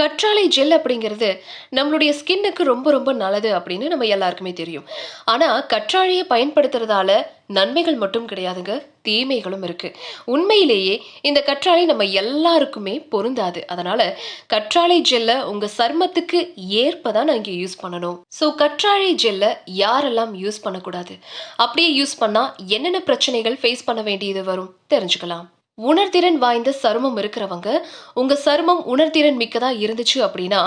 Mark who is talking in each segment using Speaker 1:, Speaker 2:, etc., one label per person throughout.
Speaker 1: கற்றாழை ஜெல் அப்படிங்கிறது நம்மளுடைய ஸ்கின்னுக்கு ரொம்ப ரொம்ப நல்லது அப்படின்னு நம்ம எல்லாருக்குமே தெரியும். ஆனால் கற்றாழையை பயன்படுத்துறதால நன்மைகள் மட்டும் கிடையாதுங்க. தீமைகளும் இருக்கு. உண்மையிலேயே இந்த கற்றாழை நம்ம எல்லாருக்குமே பொருந்தாது. அதனால கற்றாழை ஜெல்லை உங்க சர்மத்துக்கு ஏற்பதான் நான் இங்கே யூஸ் பண்ணணும். ஸோ கற்றாழை ஜெல்லை யாரெல்லாம் யூஸ் பண்ணக்கூடாது? அப்படியே யூஸ் பண்ணா என்னென்ன பிரச்சனைகள் ஃபேஸ் பண்ண வேண்டியது வரும்? தெரிஞ்சுக்கலாம். உணர்திறன் வாய்ந்த சருமம் இருக்கிறவங்க உங்க சருமம் உணர்திறன் மிக்கதா இருந்துச்சு அப்படின்னா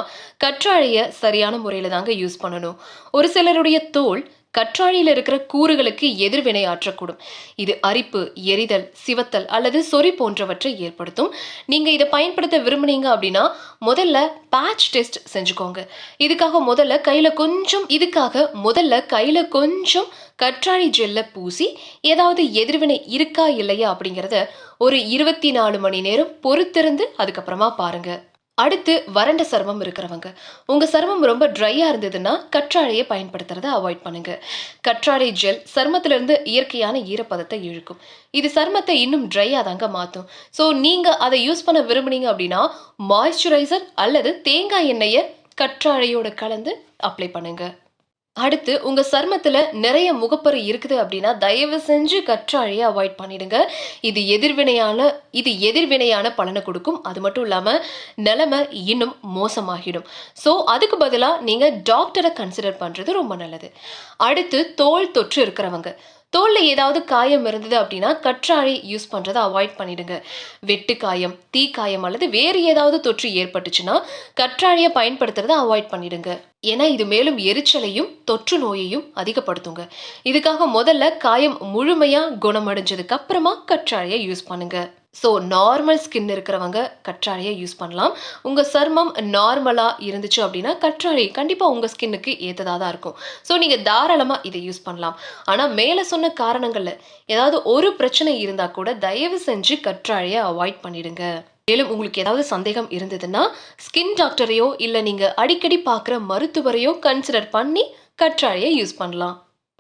Speaker 1: கற்றாழைய சரியான முறையில தாங்க யூஸ் பண்ணணும். ஒரு சிலருடைய தோல் கற்றாழையில் இருக்கிற கூறுகளுக்கு எதிர்வினை ஆற்றக்கூடும் இது அரிப்பு எரிதல் சிவத்தல் அல்லது சொறி போன்றவற்றை ஏற்படுத்தும். நீங்கள் இதை பயன்படுத்த விரும்புனீங்க அப்படின்னா முதல்ல பேட்ச் டெஸ்ட் செஞ்சுக்கோங்க. இதுக்காக முதல்ல கையில் கொஞ்சம் இதுக்காக முதல்ல கையில் கொஞ்சம் கற்றாழை ஜெல்ல பூசி ஏதாவது எதிர்வினை இருக்கா இல்லையா அப்படிங்கிறத ஒரு இருபத்தி நாலு மணி நேரம் பொறுத்திருந்து அதுக்கப்புறமா பாருங்கள் அடுத்து வறண்ட சருமம் இருக்கிறவங்க. உங்கள் சருமம் ரொம்ப ட்ரையாக இருந்ததுன்னா கற்றாழையை பயன்படுத்துறதை அவாய்ட் பண்ணுங்க. கற்றாழை ஜெல் சருமத்திலிருந்து இயற்கையான ஈரப்பதத்தை இழுக்கும். இது சருமத்தை இன்னும் ட்ரையாக தாங்க மாற்றும் ஸோ நீங்கள் அதை யூஸ் பண்ண விரும்புனீங்க அப்படின்னா மாய்ஸ்சரைசர் அல்லது தேங்காய் எண்ணெயை கற்றாழையோட கலந்து அப்ளை பண்ணுங்கள் அடுத்து உங்க சர்மத்துல நிறைய முகப்பரு இருக்குது அப்படின்னா தயவு செஞ்சு கற்றாழையை அவாய்ட் பண்ணிடுங்க. இது எதிர்வினையான இது எதிர்வினையான பலனை கொடுக்கும். அது மட்டும் இல்லாம நிலைமை இன்னும் மோசமாகிடும். ஸோ அதுக்கு பதிலாக நீங்க டாக்டரை கன்சிடர் பண்றது ரொம்ப நல்லது. அடுத்து தோல் தொற்று இருக்கிறவங்க. தோலில் ஏதாவது காயம் இருந்தது அப்படின்னா கற்றாழை யூஸ் பண்ணுறதை அவாய்ட் பண்ணிடுங்க. வெட்டு காயம் தீ காயம் அல்லது வேறு ஏதாவது தொற்று ஏற்பட்டுச்சுன்னா கற்றாழையை பயன்படுத்துறதை அவாய்ட் பண்ணிடுங்க. ஏன்னா இது மேலும் எரிச்சலையும் தொற்று நோயையும் அதிகப்படுத்துங்க. இதுக்காக முதல்ல காயம் முழுமையாக குணமடைஞ்சதுக்கு அப்புறமா கற்றாழையை யூஸ் பண்ணுங்கள் ஸோ நார்மல் ஸ்கின் இருக்கிறவங்க கற்றாழையை யூஸ் பண்ணலாம். உங்கள் சருமம் நார்மலாக இருந்துச்சு அப்படின்னா கற்றாழை கண்டிப்பாக உங்கள் ஸ்கின்னுக்கு ஏற்றதாக தான் இருக்கும். ஸோ நீங்கள் தாராளமாக இதை யூஸ் பண்ணலாம். ஆனால் மேலே சொன்ன காரணங்களில் ஏதாவது ஒரு பிரச்சனை இருந்தால் கூட தயவு செஞ்சு கற்றாழையை அவாய்ட் பண்ணிடுங்க. மேலும் உங்களுக்கு ஏதாவது சந்தேகம் இருந்ததுன்னா ஸ்கின் டாக்டரையோ இல்லை நீங்கள் அடிக்கடி பார்க்குற மருத்துவரையோ கன்சிடர் பண்ணி கற்றாழையை யூஸ் பண்ணலாம்.